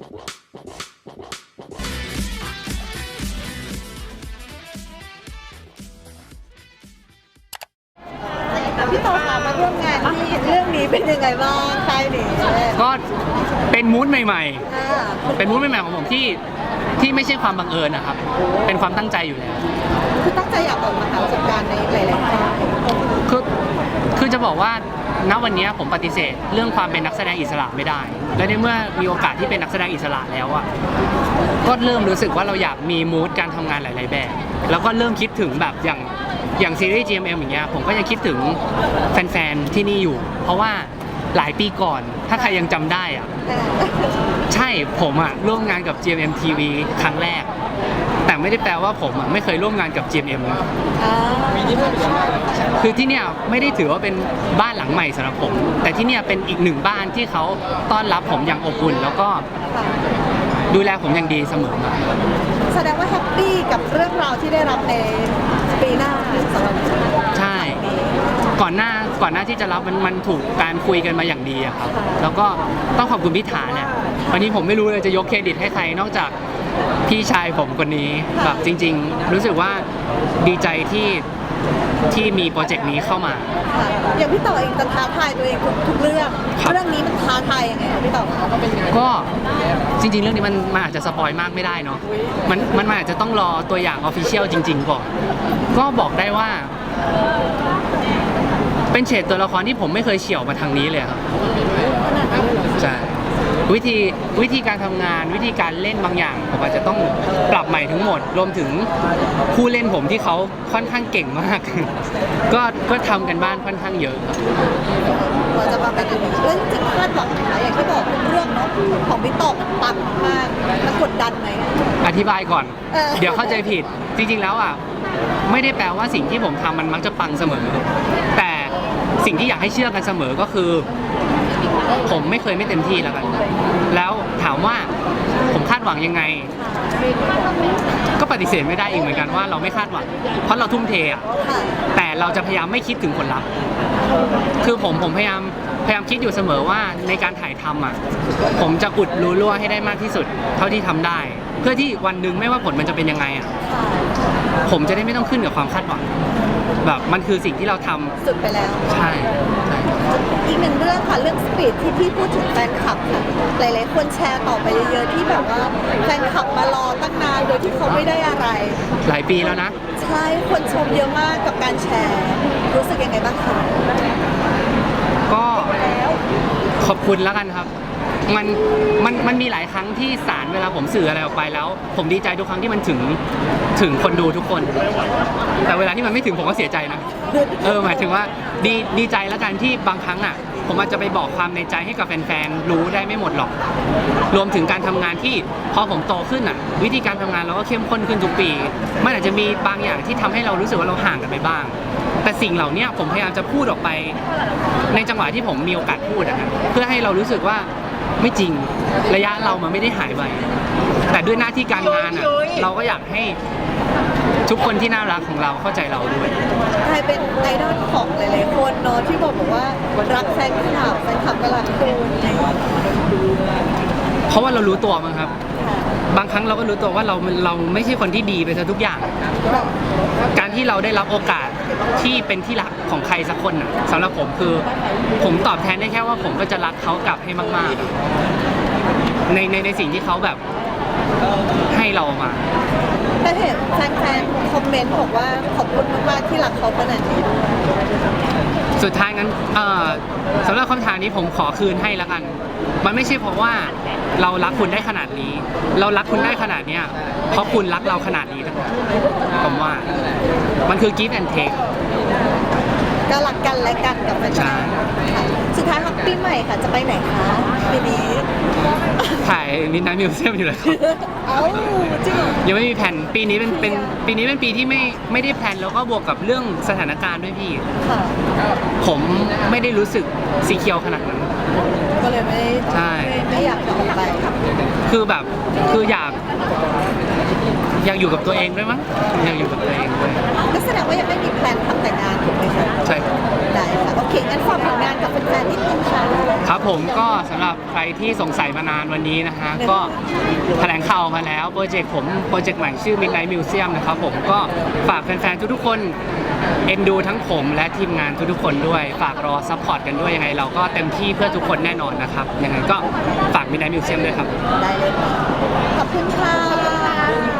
พี่โตค่ะมาร่วมงานที่เรื่องนี้เป็นยังไงบ้างใครหนีก็เป็นมูดใหม่อ่าๆเป็นมูดใหม่ ๆ ของผมที่ที่ไม่ใช่ความบังเอิญนะครับ เป็นความตั้งใจอยู่แล้ว คือตั้งใจอยากออกมาหาประสบการณ์ในหลายๆค่ายคือคือจะบอกว่า ณวันนี้ผมปฏิเสธเรื่องความเป็นนักแสดงอิสระไม่ได้ และในเมื่อมีโอกาสที่เป็นนักแสดงอิสระแล้วอะก็เริ่มรู้สึกว่าเราอยากมีมูดการทำงานหลาย ๆ แบบ แล้วก็เริ่มคิดถึงแบบอย่างอย่างซีรีส์ GMM อย่างเงี้ยผมก็ยังคิดถึงแฟน ๆ ที่นี่อยู่ เพราะว่าหลายปีก่อนถ้าใครยังจำได้อะอ่าใช่ผมอะร่วมงานกับ GMM TV ครั้งแรกแต่ ไม่ได้แปลว่าผมอะไม่เคยร่วมงานกับ GMM นะอ่าคือที่เนี่ยไม่ได้ถือว่าเป็นบ้านหลังใหม่สำหรับผม แต่ที่เนี่ยเป็นอีกหนึ่งบ้านที่เขาต้อนรับผมอย่างอบอุ่น แล้วก็ค่ะดูแลผมอย่างดีเสมอมาแสดงว่าแฮปปี้กับเรื่องราวที่ได้รับในปีหน้าสำหรับใช่ ก่อนหน้าก่อนหน้าที่จะรับมันมันถูกการคุยกันมาอย่างดีอะครับ แล้วก็ต้องขอบคุณพิธาแหละวันนี้ผมไม่รู้เลยจะยกเครดิตให้ใครนอกจาก พี่ชายผมคนนี้แบบจริง ๆ รู้สึกว่าดีใจที่ที่มีโปรเจกต์นี้เข้ามาค่ะอย่างพี่ต่อเองจะท้าทายตัวเองทุกทุกเรื่องครับเรื่องนี้มันท้าทายยังไงคะพี่ต่อคะก็จริง ๆ เรื่องนี้มันมันอาจจะสปอยมากไม่ได้เนาะมันมันมันอาจจะต้องรอตัวอย่างออฟฟิเชียลจริง ๆ ก่อน ก็บอกได้ว่า เป็นเฉดตัวละครที่ผมไม่เคยเฉี่ยวมาทางนี้เลยครับใช่ วิธีวิธีการทำงานวิธีการเล่นบางอย่างผมอาจจะต้องปรับใหม่ทั้งหมด รวมถึงผู้เล่นผมที่เขาค่อนข้างเก่งมาก ก็ก็ทำกันบ้านค่อนข้างเยอะครับเราจะมาเป็นอย่างนี้แล้วจริงๆคาดหวังนะคะอย่างที่บอกทุกเรื่องเนาะของพี่ต่อมันปังมากมันกดดันไหมอธิบายก่อนเออเดี๋ยวเข้าใจผิดจริงๆแล้วอะไม่ได้แปลว่าสิ่งที่ผมทำมันมักจะปังเสมอ แต่ สิ่งที่อยากให้เชื่อกันเสมอก็คือ ผมไม่เคยไม่เต็มที่แล้วกัน แล้วถามว่าผมคาดหวังยังไง ก็ปฏิเสธไม่ได้อีกเหมือนกันว่าเราไม่คาดหวัง เพราะเราทุ่มเทอะค่ะแต่เราจะพยายามไม่คิดถึงผลลัพธ์คือผมผมพยายามพยายามคิดอยู่เสมอว่าในการถ่ายทำอะผมจะอุดรูรั่วให้ได้มากที่สุด เท่าที่ทำได้ เพื่อที่วันหนึ่งไม่ว่าผลมันจะเป็นยังไงอะผมจะได้ไม่ต้องขึ้นกับความคาดหวัง แบบมันคือสิ่งที่เราทำสุดไปแล้ว ใช่ใช่ อีกหนึ่งเรื่องค่ะเรื่องสปีดที่พี่พูดถึงแฟนคลับค่ะหลายๆคนแชร์ต่อไปเยอะๆที่แบบว่าแฟนคลับมารอตั้งนานโดยที่เขาไม่ได้อะไร หลายปีแล้วนะ ใช่คนชมเยอะมากกับการแชร์ รู้สึกยังไงบ้างคะก็ขอบคุณแล้วกันครับ มันมันมันมีหลายครั้งที่สารเวลาผมสื่ออะไรออกไปแล้ว ผมดีใจทุกครั้งที่มันถึงถึงคนดูทุกคน แต่เวลาที่มันไม่ถึงผมก็เสียใจนะเออหมายถึงว่าดีดีใจแล้วกันที่บางครั้งอะ ผมอาจจะไปบอกความในใจให้กับแฟนๆรู้ได้ไม่หมดหรอก รวมถึงการทำงานที่พอผมโตขึ้นอะ วิธีการทำงานเราก็เข้มข้นขึ้นทุกปีมันอาจจะมีบางอย่างที่ทำให้เรารู้สึกว่าเราห่างกันไปบ้าง แต่สิ่งเหล่านี้ผมพยายามจะพูดออกไป ในจังหวะที่ผมมีโอกาสพูดอะครับเพื่อให้เรารู้สึกว่า ไม่จริงระยะเรามันไม่ได้หายไป แต่ด้วยหน้าที่การงานอะเราก็อยากให้ทุกคนที่น่ารักของเราเข้าใจเราด้วย กลายเป็นไอดอลของหลายๆคนเนาะที่บอกบอกว่ารักแฟนคลับแฟนคลับก็รักคุณอะไรอย่างเงี้ยเพราะว่าเรารู้ตัวมั้งครับค่ะบางครั้งเราก็รู้ตัวว่าเราเราไม่ใช่คนที่ดีไปซะทุกอย่าง การที่เราได้รับโอกาส ที่เป็นที่รักของใครสักคนน่ะสำหรับผมคือผมตอบแทนได้แค่ว่าผมก็จะรักเขากลับให้มากๆอะในในในสิ่งที่เขาแบบให้เรามา แต่เห็นแฟนๆคอมเมนต์บอกว่าขอบคุณมากๆที่รักเขาขนาดนี้สุดท้ายงั้นเอ่อสำหรับคำถามนี้ผมขอคืนให้แล้วกัน มันไม่ใช่เพราะว่าเรารักคุณได้ขนาดนี้ เรารักคุณได้ขนาดเนี้ยเพราะคุณรักเราขนาดนี้นะผมว่า มันคือ give and take ก็รักกันและกันกับแฟนใช่ๆค่ะสุดท้ายค่ะปีใหม่ค่ะ จะไปไหนคะปีนี้ ถ่ายนิดนมิวเซียมอยู่เลยครับ เอ้าจริงเหรอ ยังไม่มีแผนปีนี้เป็นเป็นปีนี้เป็นปีที่ไม่ไม่ได้แผนแล้วก็บวกกับเรื่องสถานการณ์ด้วยพี่ ค่ะ ผมไม่ได้รู้สึกสีเขียวขนาดนั้น ก็เลยไม่ใช่ ไม่ไม่อยากจะออกไปคือแบบคืออยาก อยากอยู่กับตัวเองด้วยมั้งอยากอยู่กับตัวเองด้วยก็แสดงว่ายังไม่มีแพลนทำแต่งงานถูกไหมคะใช่ครับ ได้ค่ะโอเคงั้นฝากผลงานกับแฟนๆนิดนึงค่ะครับผมก็สำหรับใครที่สงสัยมานานวันนี้นะฮะก็แถลงข่าวมาแล้วโปรเจกต์ผมโปรเจกต์ใหม่ชื่อ Midnight Museum นะครับผมก็ฝากแฟนๆทุกๆคนเอ็นดูทั้งผมและทีมงานทุกๆคนด้วย ฝากรอซัพพอร์ตกันด้วยยังไง เราก็เต็มที่เพื่อทุกคนแน่นอนนะครับยังไงก็ฝาก Midnight Museum ด้วยครับ ได้เลยค่ะขอบคุณค่ะ